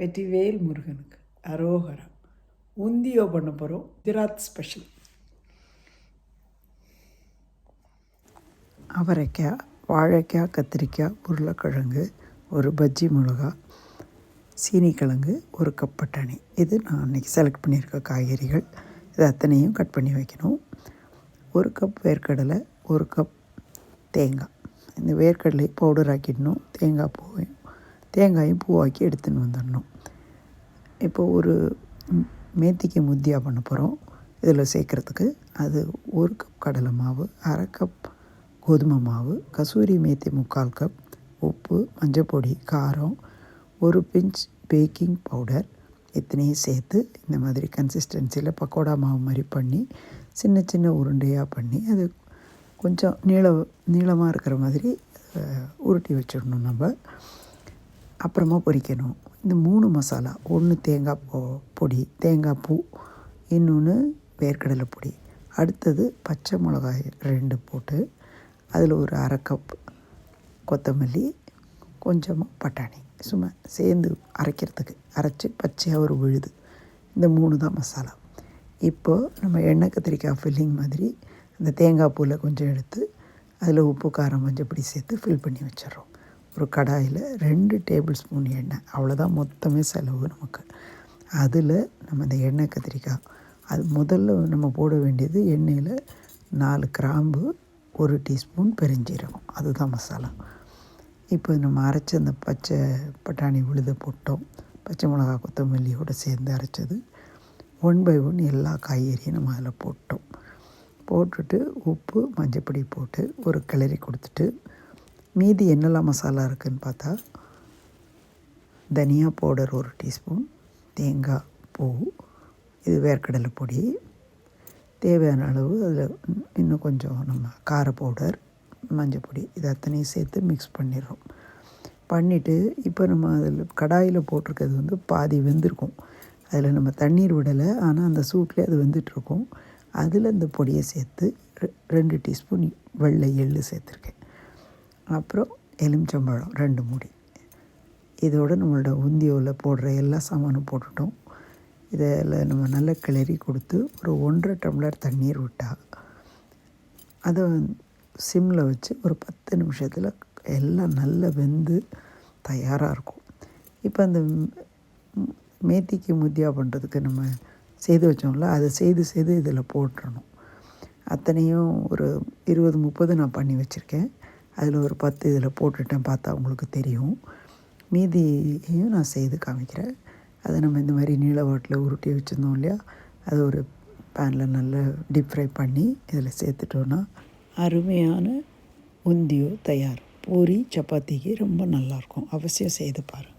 வெற்றிவேல் முருகனுக்கு அரோகரா. உந்தியோ பண்ண போகிறோம் குஜராத் ஸ்பெஷல் அவரைக்காய் வாழைக்காய் கத்திரிக்காய் உருளைக்கிழங்கு ஒரு பஜ்ஜி மிளகா சீனிக்கிழங்கு ஒரு கப் பட்டாணி. இது நான் அன்றைக்கி செலக்ட் பண்ணியிருக்க காய்கறிகள். இது அத்தனையும் கட் பண்ணி வைக்கணும். ஒரு கப் வேர்க்கடலை ஒரு கப் தேங்காய். இந்த வேர்க்கடலை பவுடர் ஆக்கிடணும். தேங்காய் பூவையும் தேங்காயும் பூவாக்கி எடுத்துன்னு வந்துடணும். இப்போ ஒரு மேத்திக்கு முத்தியா பண்ண போகிறோம் இதில் சேர்க்குறதுக்கு அது ஒரு கப் கடலை மாவு அரை கப் கோதுமை மாவு கசூரி மேத்தி முக்கால் கப் உப்பு மஞ்சப்பொடி காரம் ஒரு பிஞ்ச் பேக்கிங் பவுடர் இத்தனையும் சேர்த்து இந்த மாதிரி கன்சிஸ்டன்சியில் பக்கோடா மாவு மாதிரி பண்ணி சின்ன சின்ன உருண்டையாக பண்ணி அது கொஞ்சம் நீள நீளமாக இருக்கிற மாதிரி உருட்டி வச்சிடணும் நம்ம. அப்புறமா பொரிக்கணும் இந்த மூணு மசாலா ஒன்று தேங்காய் பொ பொடி தேங்காய் பூ இன்னொன்று வேர்க்கடலை பொடி. அடுத்தது பச்சை மிளகாய் ரெண்டு போட்டு அதில் ஒரு அரை கப் கொத்தமல்லி கொஞ்சமாக பட்டாணி. சும்மா சேர்ந்து அரைக்கிறதுக்கு அரைச்சி பச்சையாக ஒரு விழுது. இந்த மூணு தான் மசாலா. இப்போது நம்ம எண்ணெய் கத்திரிக்காய் ஃபில்லிங் மாதிரி அந்த தேங்காய் பூவில் கொஞ்சம் எடுத்து அதில் உப்பு காரம் மஞ்சப்பொடி சேர்த்து ஃபில் பண்ணி வச்சிடுறோம். ஒரு கடாயில் ரெண்டு டேபிள் ஸ்பூன் எண்ணெய். அவ்வளோதான் மொத்தமே செலவு நமக்கு. அதில் நம்ம இந்த எண்ணெய் கத்திரிக்காய் அது முதல்ல நம்ம போட வேண்டியது எண்ணெயில் நாலு கிராம்பு ஒரு டீஸ்பூன் பெருஞ்சீரகம். அதுதான் மசாலா. இப்போ நம்ம அரைச்ச அந்த பச்சை பட்டாணி உழுத போட்டோம். பச்சை மிளகா கொத்தமல்லியோடு சேர்ந்து அரைச்சது. ஒன் பை ஒன் எல்லா காய்கறியும் நம்ம அதில் போட்டோம். போட்டுட்டு உப்பு மஞ்சப்பொடி போட்டு ஒரு கிளறி கொடுத்துட்டு மீதி என்னெல்லாம் மசாலா இருக்குதுன்னு பார்த்தா தனியா பவுடர் ஒரு டீஸ்பூன் தேங்காய் பூ இது வேர்க்கடலை பொடி தேவையான அளவு அதில் இன்னும் கொஞ்சம் நம்ம கார பவுடர் மஞ்சள் பொடி இது அத்தனையும் சேர்த்து மிக்ஸ் பண்ணிடுறோம். பண்ணிவிட்டு இப்போ நம்ம அதில் கடாயில் போட்டிருக்கிறது வந்து பாதி வெந்திருக்கும். அதில் நம்ம தண்ணீர் விடலை ஆனால் அந்த சூட்லேயே அது வெந்துட்டுருக்கும். அதில் அந்த பொடியை சேர்த்து ரெ- ரெண்டு டீஸ்பூன் வெள்ளை எள்ளு சேர்த்துருக்கேன். அப்புறம் எலுமிச்சம்பழம் ரெண்டு மூடி. இதோட நம்மளோட உந்தியோவில் போடுற எல்லா சாமானும் போட்டுட்டோம். இதில் நம்ம நல்லா கிளறி கொடுத்து ஒரு ஒன்றரை டம்ளர் தண்ணீர் விட்டால் அதை சிம்மில் வச்சு ஒரு பத்து நிமிஷத்தில் எல்லாம் நல்லா வெந்து தயாராக இருக்கும். இப்போ அந்த மேத்திக்கு முத்தியா பண்ணுறதுக்கு நம்ம செய்து வச்சோம்ல அதை செய்து செய்து இதில் போட்டுறணும். அத்தனையும் ஒரு இருபது முப்பது நான் பண்ணி வச்சுருக்கேன். அதில் ஒரு பத்து இதில் போட்டுட்டேன் பார்த்தா உங்களுக்கு தெரியும். மீதியையும் நான் செய்து காமிக்கிறேன். அதை நம்ம இந்த மாதிரி நீள வாட்டில் உருட்டி வச்சுருந்தோம் இல்லையா? அது ஒரு பேனில் நல்லா டீப் ஃப்ரை பண்ணி இதில் சேர்த்துட்டோன்னா அருமையான உந்தியோ தயார். பூரி சப்பாத்திக்கு ரொம்ப நல்லாயிருக்கும். அவசியம் செய்து பாருங்கள்